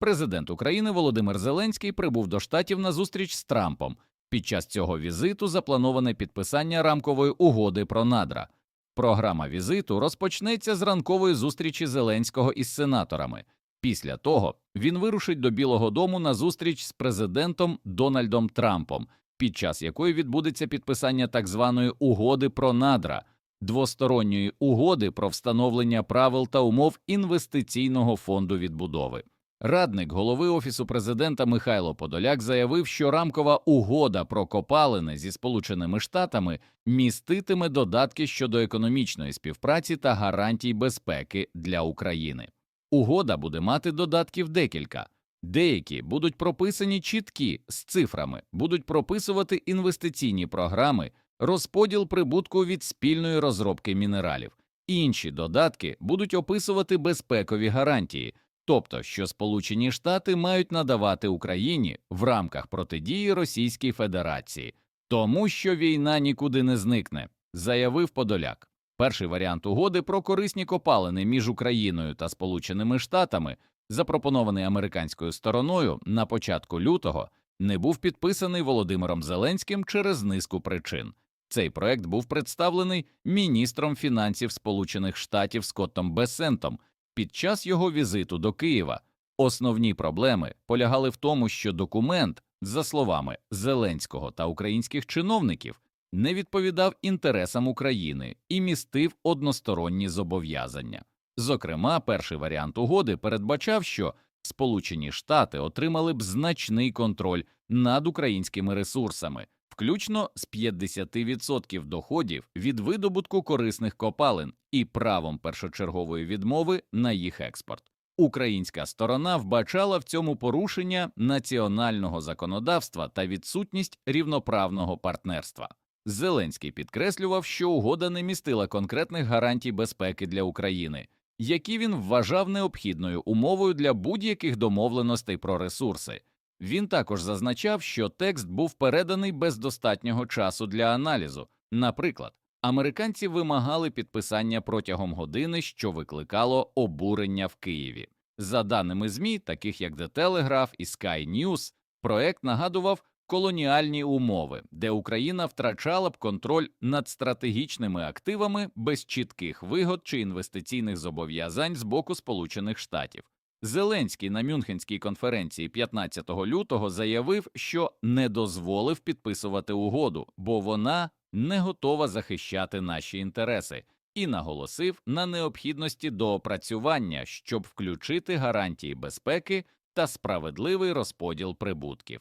Президент України Володимир Зеленський прибув до штатів на зустріч з Трампом. Під час цього візиту заплановане підписання рамкової угоди про надра. Програма візиту розпочнеться з ранкової зустрічі Зеленського із сенаторами. Після того він вирушить до Білого Дому на зустріч з президентом Дональдом Трампом, під час якої відбудеться підписання так званої угоди про надра, двосторонньої угоди про встановлення правил та умов інвестиційного фонду відбудови. Радник голови офісу президента Михайло Подоляк заявив, що рамкова угода про копалини зі Сполученими Штатами міститиме додатки щодо економічної співпраці та гарантій безпеки для України. Угода буде мати додатків декілька. Деякі будуть прописані чіткі з цифрами, будуть прописувати інвестиційні програми, розподіл прибутку від спільної розробки мінералів. Інші додатки будуть описувати безпекові гарантії, тобто що Сполучені Штати мають надавати Україні в рамках протидії Російській Федерації, тому що війна нікуди не зникне, заявив Подоляк. Перший варіант угоди про корисні копалини між Україною та Сполученими Штатами, запропонований американською стороною на початку лютого, не був підписаний Володимиром Зеленським через низку причин. Цей проект був представлений міністром фінансів Сполучених Штатів Скоттом Бесентом під час його візиту до Києва. Основні проблеми полягали в тому, що документ, за словами Зеленського та українських чиновників, не відповідав інтересам України і містив односторонні зобов'язання. Зокрема, перший варіант угоди передбачав, що Сполучені Штати отримали б значний контроль над українськими ресурсами, включно з 50% доходів від видобутку корисних копалин і правом першочергової відмови на їх експорт. Українська сторона вбачала в цьому порушення національного законодавства та відсутність рівноправного партнерства. Зеленський підкреслював, що угода не містила конкретних гарантій безпеки для України, які він вважав необхідною умовою для будь-яких домовленостей про ресурси. Він також зазначав, що текст був переданий без достатнього часу для аналізу. Наприклад, американці вимагали підписання протягом години, що викликало обурення в Києві. За даними ЗМІ, таких як The Telegraph і Sky News, проект нагадував колоніальні умови, де Україна втрачала б контроль над стратегічними активами без чітких вигод чи інвестиційних зобов'язань з боку Сполучених Штатів. Зеленський на Мюнхенській конференції 15 лютого заявив, що не дозволив підписувати угоду, бо вона не готова захищати наші інтереси, і наголосив на необхідності доопрацювання, щоб включити гарантії безпеки та справедливий розподіл прибутків.